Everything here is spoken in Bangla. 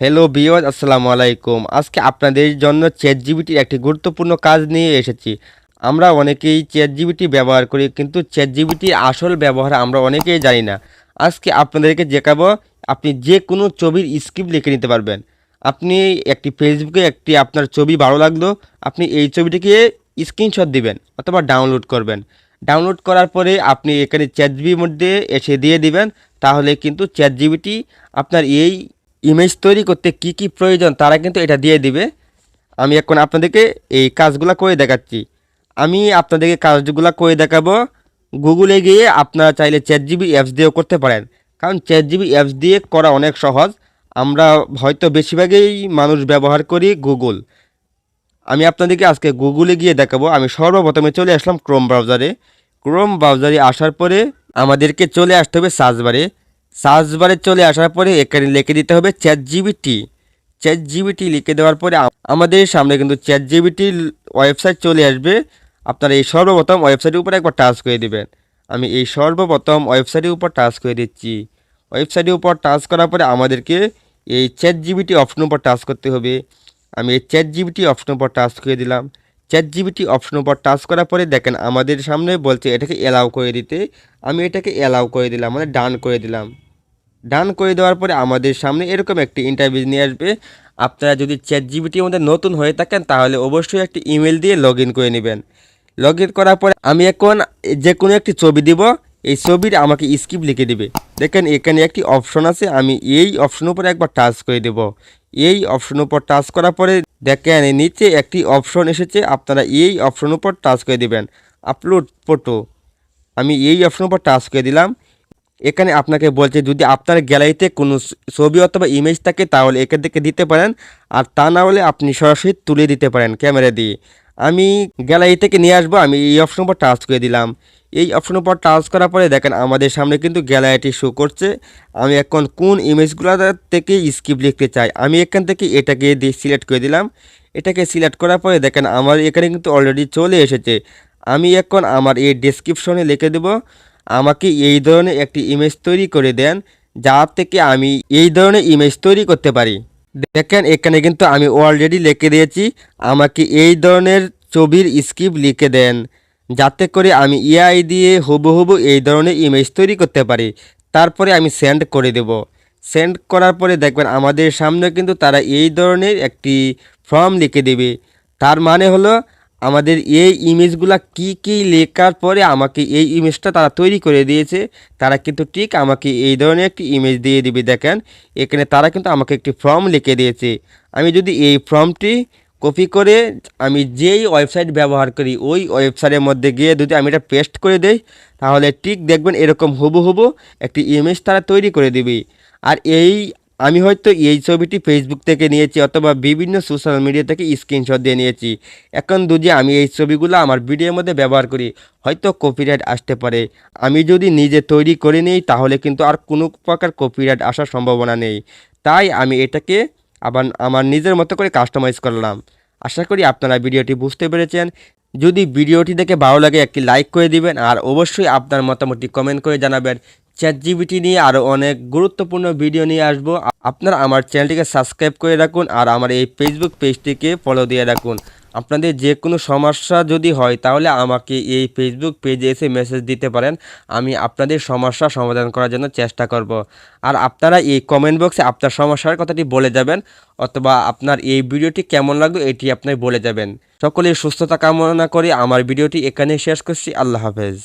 হ্যালো বিওয়াজ আসসালামু আলাইকুম। আজকে আপনাদের জন্য চ্যাট জিবিটির একটি গুরুত্বপূর্ণ কাজ নিয়ে এসেছি। আমরা অনেকেই চ্যাট জিবিটি ব্যবহার করি, কিন্তু চ্যাট জিবিটির আসল ব্যবহার আমরা অনেকেই জানি না। আজকে আপনাদেরকে দেখাবো, আপনি যে কোনো ছবির স্ক্রিপ্ট লিখে নিতে পারবেন। আপনি একটি ফেসবুকে একটি আপনার ছবি ভালো লাগল, আপনি এই ছবিটিকে স্ক্রিনশট দিবেন অথবা ডাউনলোড করবেন। ডাউনলোড করার পরে আপনি এখানে চ্যাট জিবির মধ্যে এসে দিয়ে দিবেন, তাহলে কিন্তু চ্যাট জিবিটি আপনার এই ইমেজ তৈরি করতে কি কি প্রয়োজন তারা কিন্তু এটা দিয়ে দিবে। আমি এখন আপনাদেরকে এই কাজগুলো করে দেখাচ্ছি। আমি আপনাদেরকে কাজগুলো করে দেখাবো। গুগলে গিয়ে আপনারা চাইলে চ্যাট জিবি অ্যাপস দিয়েও করতে পারেন। কারণ চ্যাট জিবি অ্যাপস দিয়ে করা অনেক সহজ। আমরা হয়তো বেশিরভাগই মানুষ ব্যবহার করি গুগল আমি আপনাদেরকে আজকে গুগলে গিয়ে দেখাবো। আমি সর্বপ্রথমে চলে আসলাম ক্রোম ব্রাউজারে ক্রোম ব্রাউজারে আসার পরে আমাদেরকে চলে আসতে হবে সার্চ বারে সার্চ বারে চলে আসার পরে এখানে লিখে দিতে হবে চ্যাট জিবিটি চ্যাট জিবিটি লিখে দেওয়ার পরে আমাদের সামনে কিন্তু চ্যাট জিবিটির ওয়েবসাইট চলে আসবে। আপনারা এই সর্বপ্রথম ওয়েবসাইটের উপরে একবার টাচ করে দেবেন। আমি এই সর্বপ্রথম ওয়েবসাইটের উপর টাচ করে দিচ্ছি। ওয়েবসাইটের উপর টাচ করার পরে আমাদেরকে এই চ্যাট জিবিটি অপশন উপর টাচ করতে হবে। আমি এই চ্যাট জিবিটি অপশন উপর টাচ করে দিলাম। চ্যাট জিবিটি অপশন উপর টাচ করার পরে দেখেন আমাদের সামনে বলছে এটাকে অ্যালাউ করে দিতে। আমি এটাকে অ্যালাউ করে দিলাম মানে ডান করে দিলাম। ডান করে দেওয়ার পরে আমাদের সামনে এরকম একটি ইন্টারভিউ নিয়ে আসবে। আপনারা যদি চ্যাট জিবিটির মধ্যে নতুন হয়ে থাকেন, তাহলে অবশ্যই একটি ইমেল দিয়ে লগ করে নেবেন। লগ করার পরে আমি এখন যে কোনো একটি ছবি দিব, এই ছবির আমাকে স্ক্রিপ্ট লিখে দিবে। দেখেন, এখানে একটি অপশন আছে, আমি এই অপশনের উপরে একবার টাচ করে দেব। এই অপশনের উপর টাচ করার পরে দেখেন নিচে একটি অপশন এসেছে, আপনারা এই অপশনের উপর টাচ করে দিবেন। আপলোড ফটো আমি এই অপশনের উপর টাচ করে দিলাম। এখানে আপনাকে বলছে, যদি আপনার গ্যালারিতে কোনো ছবি অথবা ইমেজ থাকে, তাহলে এখান থেকে দিতে পারেন। আর তা না হলে আপনি সরাসরি তুলে দিতে পারেন ক্যামেরা দিয়ে। আমি গ্যালারি থেকে নিয়ে আসব, আমি এই অপশন উপর টাচ করে দিলাম। এই অপশন উপর টাচ করার পরে দেখেন, আমাদের সামনে কিন্তু গ্যালারিটি শো করছে। আমি এখন কোন ইমেজগুলো থেকে স্ক্রিপ্ট লিখতে চাই, আমি এখান থেকে এটাকে সিলেক্ট করে দিলাম। এটাকে সিলেক্ট করার পরে দেখেন, আমার এখানে কিন্তু অলরেডি চলে এসেছে। আমি এখন আমার এই ডেসক্রিপশনে লিখে দেবো। আমাকে এই ধরনের একটি ইমেজ তৈরি করে দেন, যা থেকে আমি এই ধরনের ইমেজ তৈরি করতে পারি। দেখেন, এখানে কিন্তু আমি অলরেডি লিখে দিয়েছি, আমাকে এই ধরনের ছবির স্ক্রিপ্ট লিখে দেন, যাতে করে আমি এআই দিয়ে হুবহুবু এই ধরনের ইমেজ তৈরি করতে পারি। তারপরে আমি সেন্ড করে দেব। সেন্ড করার পরে দেখবেন, আমাদের সামনে কিন্তু তারা এই ধরনের একটি ফর্ম লিখে দেবে। তার মানে হলো আমাদের এই ইমেজগুলা কি কি লেখার পরে আমাকে এই ইমেজটা তারা তৈরি করে দিয়েছে, তারা কিন্তু ঠিক আমাকে এই ধরনের একটি ইমেজ দিয়ে দিবে। দেখেন, এখানে তারা কিন্তু আমাকে একটি ফর্ম লিখে দিয়েছে। আমি যদি এই ফর্মটি কপি করে আমি যেই ওয়েবসাইট ব্যবহার করি, ওই ওয়েবসাইটের মধ্যে গিয়ে যদি আমি এটা পেস্ট করে দেই, তাহলে ঠিক দেখবেন এরকম হুবু হুবু একটি ইমেজ তারা তৈরি করে দিবে। আর এই আমি হয়তো এই ছবিটি ফেসবুক থেকে নিয়েছি অথবা বিভিন্ন সোশ্যাল মিডিয়া থেকে স্ক্রিনশট দিয়ে নিয়েছি। এখন যদি আমি এই ছবিগুলো আমার ভিডিওর মধ্যে ব্যবহার করি, হয়তো কপিরাইট আসতে পারে। আমি যদি নিজে তৈরি করে নিই, তাহলে কিন্তু আর কোনো প্রকার কপিরাইট আসার সম্ভাবনা নেই। তাই আমি এটাকে আবার আমার নিজের মতো করে কাস্টমাইজ করলাম। আশা করি আপনারা ভিডিওটি বুঝতে পেরেছেন। যদি ভিডিওটি দেখে ভালো লাগে, একটি লাইক করে দিবেন আর অবশ্যই আপনার মতামতটি কমেন্ট করে জানাবেন। চ্যাট জিবিটি নিয়ে আরও অনেক গুরুত্বপূর্ণ ভিডিও নিয়ে আসব। আপনারা আমার চ্যানেলটিকে সাবস্ক্রাইব করে রাখুন আর আমার এই ফেসবুক পেজটিকে ফলো দিয়ে রাখুন। আপনাদের যে কোনো সমস্যা যদি হয়, তাহলে আমাকে এই ফেসবুক পেজে এসে মেসেজ দিতে পারেন। আমি আপনাদের সমস্যা সমাধান করার জন্য চেষ্টা করব। আর আপনারা এই কমেন্ট বক্সে আপনার সমস্যার কথাটি বলে যাবেন, অথবা আপনার এই ভিডিওটি কেমন লাগল এটি আপনি বলে যাবেন। সকলের সুস্থতা কামনা করে আমার ভিডিওটি এখানে শেষ করছি। আল্লাহ হাফেজ।